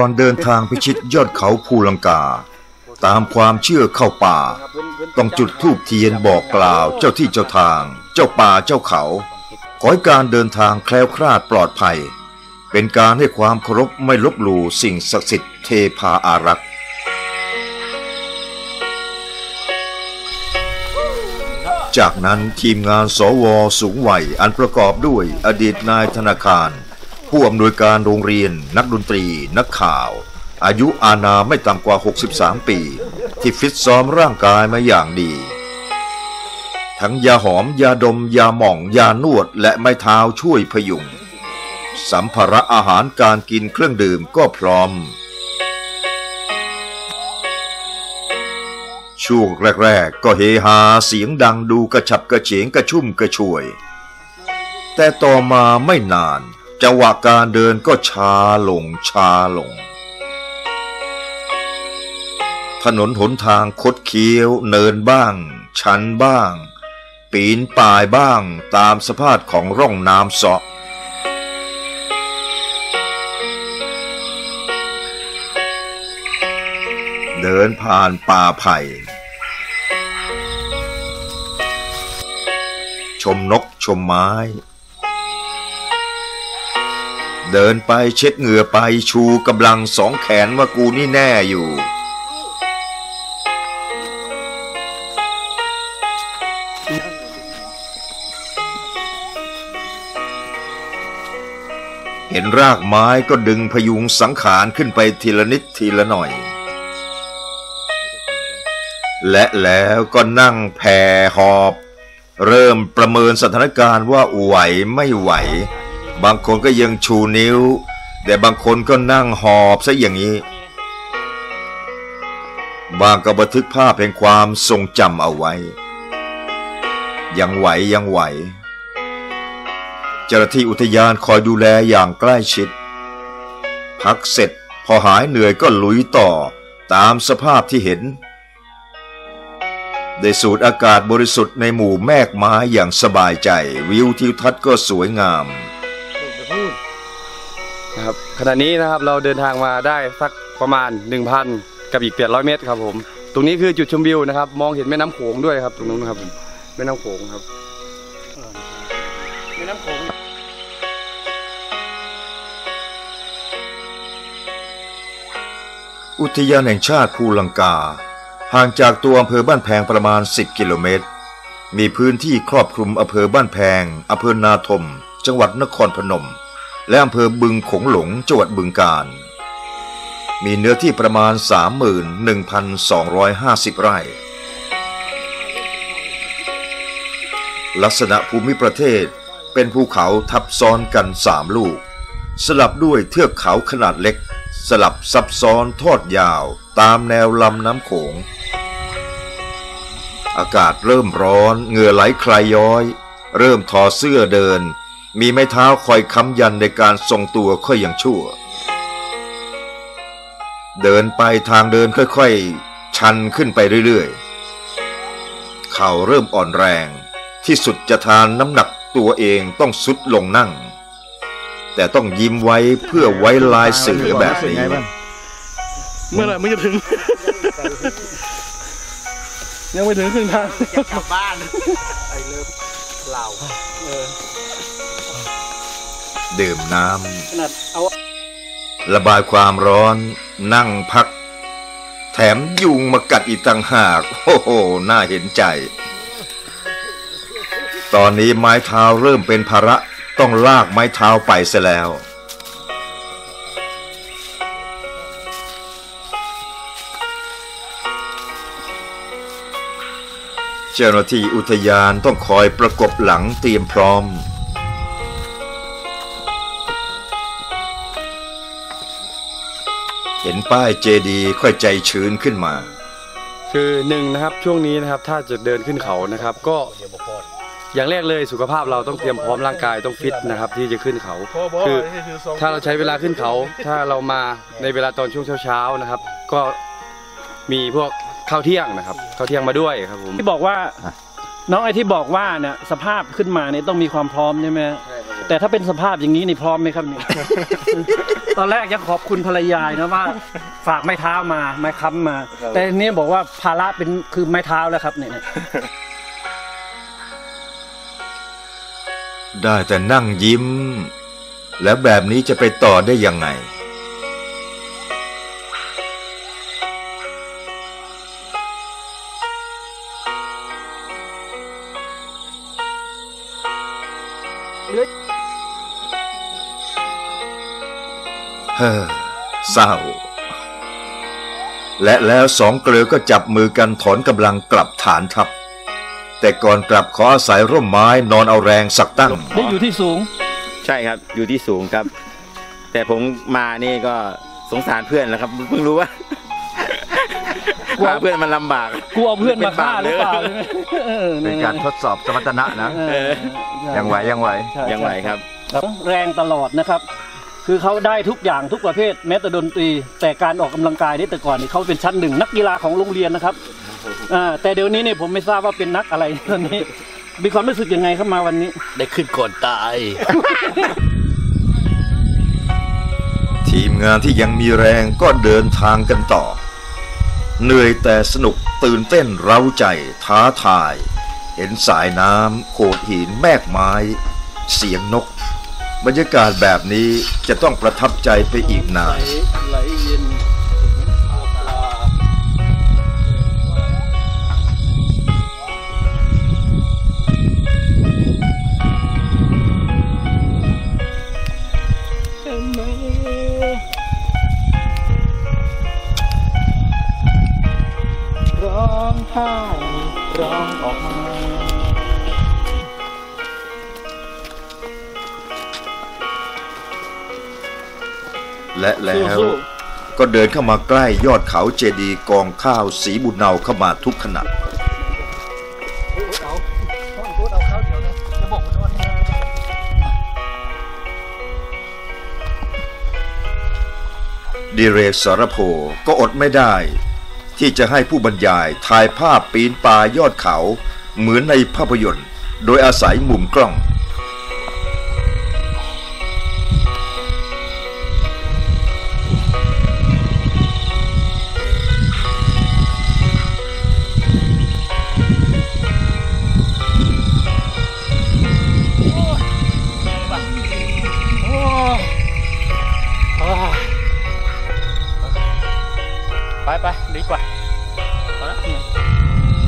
ก่อนเดินทางพิชิตยอดเขาภูลังกา ตามความเชื่อเข้าป่า ต้องจุดธูปเทียนบอกกล่าวเจ้าที่เจ้าทาง เจ้าป่าเจ้าเขา ขอให้การเดินทางแคล้วคลาดปลอดภัย เป็นการให้ความเคารพไม่ลบหลู่สิ่งศักดิ์สิทธิ์เทพาอารักษ์จากนั้นทีมงานสวสูงวัยอันประกอบด้วยอดีตนายธนาคาร ผู้อำนวยการโรงเรียน นักดนตรี นักข่าว อายุอาณาไม่ต่ำกว่า 63 ปี ที่ฟิตซ้อมร่างกายมาอย่างดี ทั้งยาหอม ยาดม ยาหม่อง ยานวด และไม้เท้าช่วยพยุง สัมภาระอาหารการกินเครื่องดื่มก็พร้อม ช่วงแรก ๆ ก็เฮฮาเสียงดังดูกระฉับกระเฉงกระชุ่มกระชวย แต่ต่อมาไม่นาน จังหวะการเดินก็ช้าลงช้าลง ถนนหนทางคดเคี้ยวเนินบ้าง ชันบ้าง ปีนป่ายบ้างตามสภาพของร่องน้ำเสาะเดินผ่านป่าไผ่ ชมนกชมไม้ เดินไปเช็ดเหงื่อไปชูกำลังสองแขนว่ากูนี่แน่อยู่เห็นรากไม้ก็ดึงพยุงสังขารขึ้นไปทีละนิดทีละหน่อย และแล้วก็นั่งแผ่หอบ เริ่มประเมินสถานการณ์ว่าไหวไม่ไหว บางคนก็ยังชูนิ้ว แต่บางคนก็นั่งหอบซะอย่างนี้ บางก็บันทึกภาพแห่งความทรงจำเอาไว้ ยังไหวยังไหว เจ้าหน้าที่อุทยานคอยดูแลอย่างใกล้ชิด พักเสร็จพอหายเหนื่อยก็ลุยต่อตามสภาพที่เห็น ได้สูดอากาศบริสุทธิ์ในหมู่แมกไม้อย่างสบายใจ วิวทิวทัศน์ก็สวยงาม นะครับขณะนี้นะครับเราเดินทางมาได้สักประมาณ 1,000 กับอีก 800 เมตรครับผมตรงนี้คือจุดชมวิวนะครับ มองเห็นแม่น้ำโขงด้วยครับ ตรงนู้นครับผมแม่น้ำโขงครับแม่น้ำโขงอุทยานแห่งชาติภูลังกา ห่างจากตัวอำเภอบ้านแพงประมาณ 10 กิโลเมตร มีพื้นที่ครอบคลุมอำเภอบ้านแพงอำเภอนาทม จังหวัดนครพนม และอำเภอบึงขงหลงจังหวัดบึงกาฬมีเนื้อที่ประมาณ 31,250 ไร่ ลักษณะภูมิประเทศเป็นภูเขาทับซ้อนกันสามลูก สลับด้วยเทือกเขาขนาดเล็ก สลับซับซ้อนทอดยาวตามแนวลำน้ำโขง อากาศเริ่มร้อนเหงื่อไหลคลายย้อย เริ่มถอดเสื้อเดิน มีไม้เท้าคอยค้ำยันในการทรงตัวค่อยอย่างชั่ว เดินไปทางเดินค่อยๆ ชันขึ้นไปเรื่อยๆ เข่าเริ่มอ่อนแรง ที่สุดจะทานน้ำหนักตัวเองต้องสุดลงนั่ง แต่ต้องยิ้มไว้เพื่อไว้ลายเสือแบบนี้ เมื่อไหร่มึงจะถึง ยังไม่ถึงครึ่งทางจะกลับบ้านไอ้เลิฟ เหล่าดื่มน้ขนาดเอาำระบายความร้อนนั่งพัก แถมยุงมากัดอีกต่างหาก โอ้โห น่าเห็นใจ ตอนนี้ไม้เท้าเริ่มเป็นภาระต้องลากไม้เท้าไปเสียแล้ว เจ้าหน้าที่อุทยานต้องคอยประกบหลังเตรียมพร้อม เห็นป้ายเจดีค่อยใจชื้นขึ้นมา คือหนึ่งนะครับช่วงนี้นะครับถ้าจะเดินขึ้นเขานะครับ ก็อย่างแรกเลยสุขภาพเราต้องเตรียมพร้อมร่างกายต้องฟิตนะครับที่จะขึ้นเขา คือถ้าเราใช้เวลาขึ้นเขา ถ้าเรามาในเวลาตอนช่วงเช้าๆนะครับ ก็มีพวก ข้าวเที่ยงนะครับข้าวเที่ยงมาด้วยครับผมที่บอกว่าน้องไอที่บอกว่าเนี่ยสภาพขึ้นมาเนี่ยต้องมีความพร้อมใช่ไหมใช่ครับผมแต่ถ้าเป็นสภาพอย่างนี้นี่พร้อมไหมครับเนี่ยตอนแรกยังขอบคุณภรรยานะว่า ฝากไม้เท้ามาไม้ค้ำมา แต่ทีนี้บอกว่าภาระเป็นคือไม้เท้าแล้วครับเนี่ยได้แต่นั่งยิ้ม แล้วแบบนี้จะไปต่อได้ยังไง ฮ้อเศร้า และแล้วสองเกลือก็จับมือกันถอนกำลังกลับฐานทัพ แต่ก่อนกลับขออาศัยร่มไม้นอนเอาแรงสักตั้ง ได้อยู่ที่สูง ใช่ครับอยู่ที่สูงครับ แต่ผมมานี่ก็สงสารเพื่อนแล้วครับเพิ่งรู้ว่า กลัว พาเพื่อนมันลำบากกลัวเพื่อนมาฆ่าหรือเปล่าออเป็นการทดสอบสมรรถนะนะ เออใช่ยังไหวยังไหว ใช่ยังไหวครับครับแรงตลอดนะครับ คือเขาได้ทุกอย่างทุกประเภทแม้แต่ดนตรี แต่การออกกำลังกายนี่แต่ก่อนนี่เขาเป็นชั้นหนึ่งนักกีฬาของโรงเรียนนะครับอ่าแต่เดี๋ยวนี้เนี่ยผมไม่ทราบว่าเป็นนักอะไรตอนนี้ มีความรู้สึกยังไงเข้ามาวันนี้ ได้ขึ้นก่อนตาย ทีมงานที่ยังมีแรงก็เดินทางกันต่อ เหนื่อยแต่สนุกตื่นเต้นเร้าใจท้าทาย เห็นสายน้ำโขดหินแมกไม้ เสียงนก บรรยากาศแบบนี้จะต้องประทับใจไปอีกนานร้องไห้ร้องออกมา และแล้วสู้ก็เดินเข้ามาใกล้ยอดเขาเจดีย์กองข้าวสีบุญเนาเข้ามาทุกขณะดิเรกสารโพก็อดไม่ได้ ที่จะให้ผู้บรรยายถ่ายภาพปีนป่ายอดเขาเหมือนในภาพยนตร์ โดยอาศัยมุมกล้อง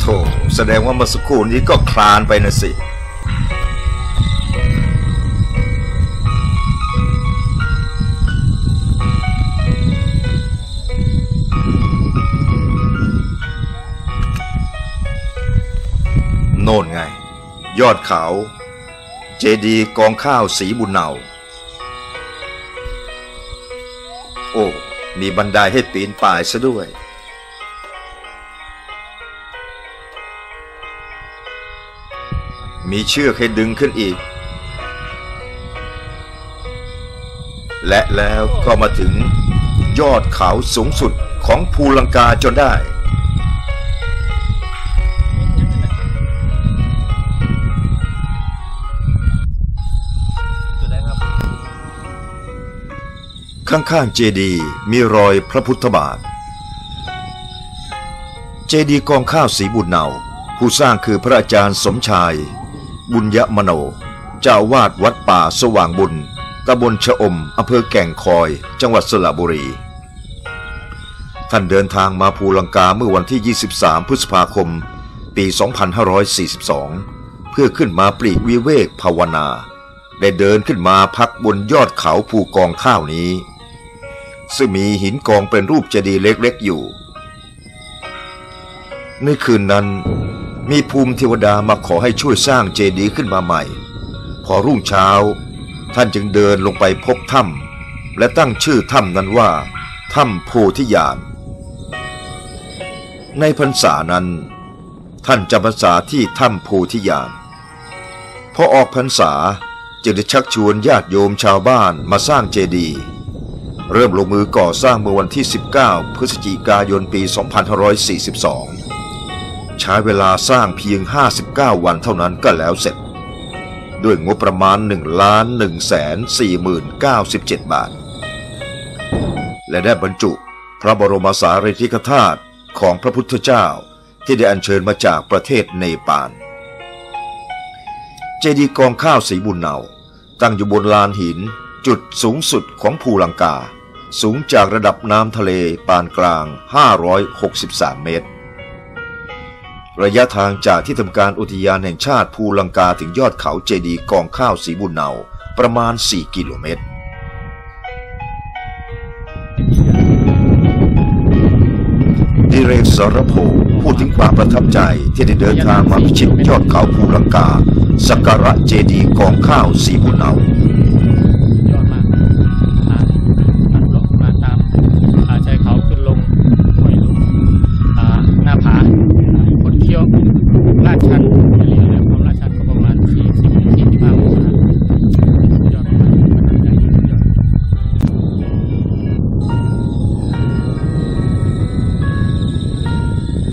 โธ่แสดงว่าเมื่อสักครู่นี้ก็คลานไปนะสิ โน่นไง ยอดเขา เจดีกองข้าวสีบุญเนา โอ้ มีบันไดให้ปีนป่ายซะด้วย มีเชือกให้ดึงขึ้นอีก และแล้วก็มาถึงยอดเขาสูงสุดของภูลังกาจนได้ ข้างๆเจดีมีรอยพระพุทธบาท เจดีกองข้าวสีบุญเนาผู้สร้างคือพระอาจารย์สมชาย บุญยมโน เจ้าวาดวัดป่าสว่างบุญตำบลชะอมอำเภอแก่งคอย จังหวัดสระบุรี ท่านเดินทางมาภูลังกาเมื่อวันที่ 23 พฤษภาคม ปี 2542 เพื่อขึ้นมาปลีกวิเวกภาวนา ได้เดินขึ้นมาพักบนยอดเขาภูกองข้าวนี้ ซึ่งมีหินกองเป็นรูปเจดีย์เล็กๆอยู่ ในคืนนั้น มีภูมิเทวดามาขอให้ช่วยสร้างเจดีย์ขึ้นมาใหม่ พอรุ่งเช้า ท่านจึงเดินลงไปพบถ้ำและตั้งชื่อถ้ำนั้นว่าถ้ำโพธิญาณในพรรษานั้น ท่านจำพรรษาที่ถ้ำโพธิญาณพอออกพรรษาจึงได้ชักชวนญาติโยมชาวบ้านมาสร้างเจดีย์เริ่มลงมือก่อสร้างเมื่อวันที่ 19 พฤศจิกายนปี 2542 ใช้เวลาสร้างเพียง 59 วันเท่านั้นก็แล้วเสร็จ ด้วยงบประมาณ1ล้าน1แสน4หมื่น97 บาท และได้บรรจุพระบรมสารีริกธาตุของพระพุทธเจ้าที่ได้อัญเชิญมาจากประเทศเนปาล เจดีย์กองข้าวสีบุญเนา ตั้งอยู่บนลานหินจุดสูงสุดของภูลังกา สูงจากระดับน้ำทะเลปานกลาง 563 เมตร ระยะทางจากที่ทำการอุทยานแห่งชาติภูลังกาถึงยอดเขาเจดีกองข้าวสีบุญเนาประมาณ 4 กิโลเมตรดิเรกสรพงศ์พูดถึงความประทับใจที่ได้เดินทางมาพิชิตยอดเขาภูลังกา สักการะเจดีกองข้าวสีบุญเนา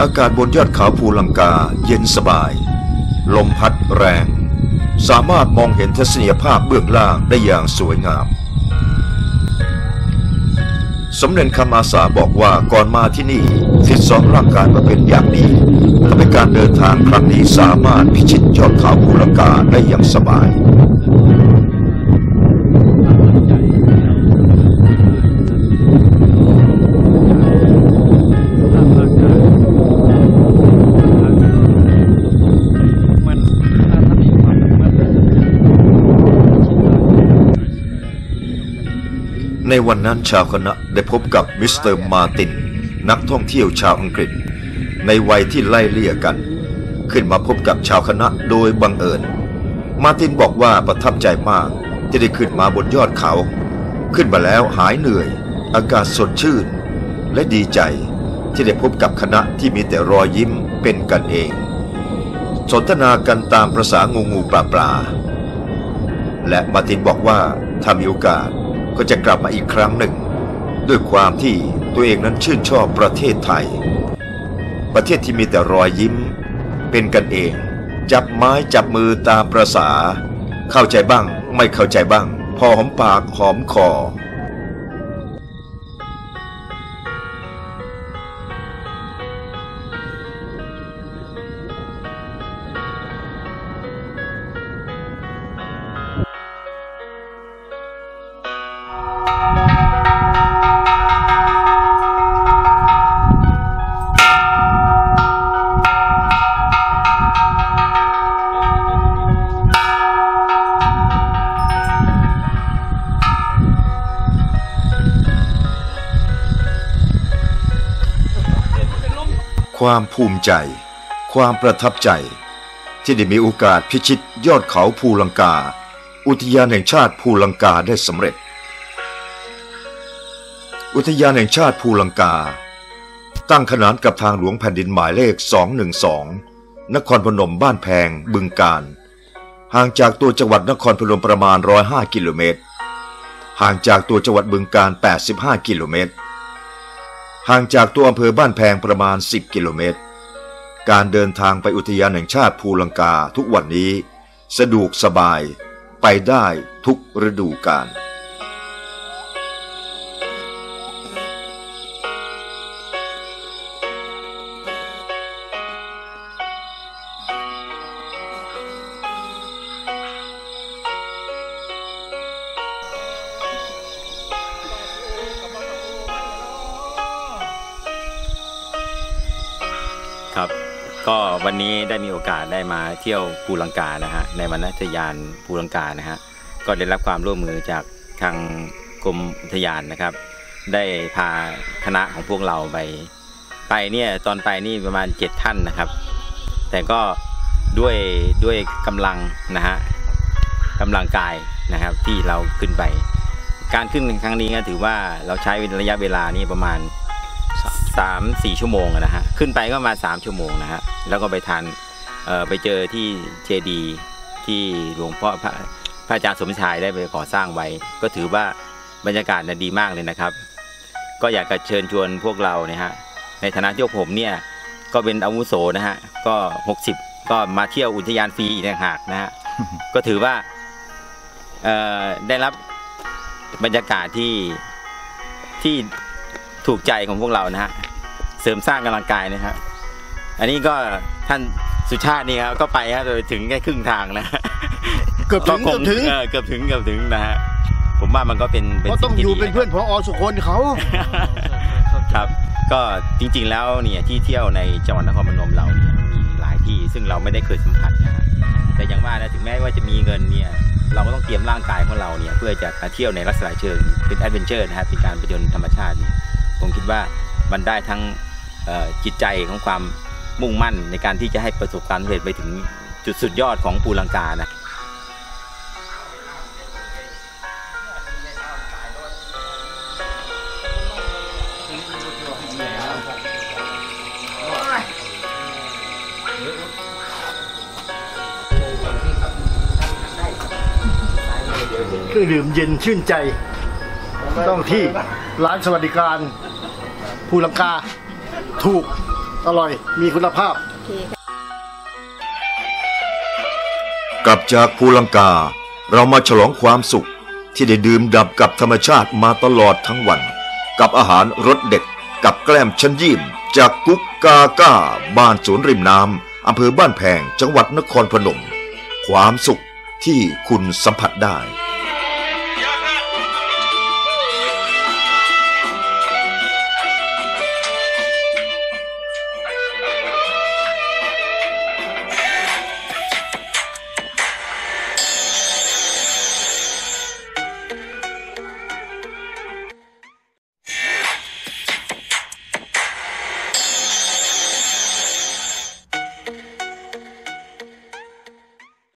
อากาศบนยอดเขาภูลังกาเย็นสบาย ลมพัดแรง สามารถมองเห็นทัศนียภาพเบื้องล่างได้อย่างสวยงาม สมเด็จคำอาสาบอกว่าก่อนมาที่นี่ฟิตซ้อมร่างกายมาเป็นอย่างดีทำให้การเดินทางครั้งนี้สามารถพิชิตยอดเขาภูลังกาได้อย่างสบาย ในวันนั้นชาวคณะได้พบกับมิสเตอร์มาติน นักท่องเที่ยวชาวอังกฤษ ในวัยที่ไล่เลี่ยกัน ขึ้นมาพบกับชาวคณะโดยบังเอิญ มาตินบอกว่าประทับใจมากที่ได้ขึ้นมาบนยอดเขา ขึ้นมาแล้วหายเหนื่อย อากาศสดชื่น และดีใจที่ได้พบกับคณะที่มีแต่รอยยิ้มเป็นกันเอง สนทนากันตามประษางูงูปลาปลาและมาตินบอกว่าถ้ามีโอกาส ก็จะกลับมาอีกครั้งหนึ่ง ด้วยความที่ตัวเองนั้นชื่นชอบประเทศไทย ประเทศที่มีแต่รอยยิ้ม เป็นกันเอง จับไม้จับมือตามประษา เข้าใจบ้างไม่เข้าใจบ้าง พอหอมปากหอมคอ ความภูมิใจ ความประทับใจ ที่ได้มีโอกาสพิชิตยอดเขาภูลังกา อุทยานแห่งชาติภูลังกาได้สำเร็จ อุทยานแห่งชาติภูลังกา ตั้งขนานกับทางหลวงแผ่นดินหมายเลข 212 นครพนมบ้านแพง บึงการ ห่างจากตัวจังหวัดนครพนมประมาณ 105 กิโลเมตร ห่างจากตัวจังหวัดบึงการ 85 กิโลเมตร ห่างจากตัวอำเภอบ้านแพงประมาณ 10 กิโลเมตร การเดินทางไปอุทยานแห่งชาติภูลังกาทุกวันนี้ สะดวกสบายไปได้ทุกฤดูกาล วันนี้ได้มีโอกาสได้มาเที่ยวภูลังกานะฮะในวรรณทยานภูลังกานะฮะก็ได้รับความร่วมมือจากทางกรมอุทยานนะครับ ได้พาคณะของพวกเราไป ไปเนี่ยตอนไปนี่ประมาณเจ็ดท่านนะครับ แต่ก็ด้วยด้วยกำลังนะฮะกำลังกายนะครับที่เราขึ้นไป การขึ้นครั้งนี้ก็ถือว่าเราใช้ระยะเวลานี่ประมาณ สามสี่ชั่วโมงอะนะฮะขึ้นไปก็มาสามชั่วโมงนะฮะแล้วก็ไปทานเอ่อไปเจอที่เจดีย์ที่หลวงพ่อพระพระอาจารย์สมชายได้ไปก่อสร้างไว้ ก็ถือว่าบรรยากาศน่ะดีมากเลยนะครับ ก็อยากจะเชิญชวนพวกเราเนี่ยฮะในฐานะที่ผมเนี่ยก็เป็นอาวุโสนะฮะก็ 60 ก็มาเที่ยวอุทยานฟรีอีกต่างหากนะฮะก็ถือว่าเอ่อได้รับบรรยากาศที่ที่ ถูกใจของพวกเรานะฮะเสริมสร้างกำลังกายนะครับ อันนี้ก็ท่านสุชาตินี่ครับก็ไปฮะโดยถึงแค่ครึ่งทางนะเกือบถึงคเกือบถึงเออเกือบถึงเกือบถึงนะฮะผมว่ามันก็เป็นเป็นเพราะต้องสิ่อยู่ที่ดีเป็นเพื่อนพอสุคนเขาครับ ก็จริง ๆ แล้วเนี่ยที่เที่ยวในจังหวัดนครพนมเราเนี่ยมีหลายที่ซึ่งเราไม่ได้เคยสัมผัสนะฮะแต่อย่างว่านะถึงแม้ว่าจะมีเงินเนี่ยเราก็ต้องเตรียมร่างกายของเราเนี่ยเพื่อจะมาเที่ยวในลักษณะเชิงเป็นแอดเวนเจอร์นะฮะเป็นการประจนธรรมชาติเนี่ย ผมคิดว่ามันได้ทั้งจิตใจของความมุ่งมั่นในการที่จะให้ประสบความสำเร็จไปถึงจุดสุดยอดของภูลังกานะเครื่องดื่มเย็นชื่นใจ ต้องที่ร้านสวัสดิการ ภูลังกา ถูก อร่อย มีคุณภาพ กลับจากภูลังกา เรามาฉลองความสุข ที่ได้ดื่มด่ำกับธรรมชาติมาตลอดทั้งวัน กับอาหารรสเด็ดกับแกล้มชั้นยิ่มจากกุ๊กกาก้า บ้านสวนริมน้ำอำเภอบ้านแพงจังหวัดนครพนม ความสุขที่คุณสัมผัสได้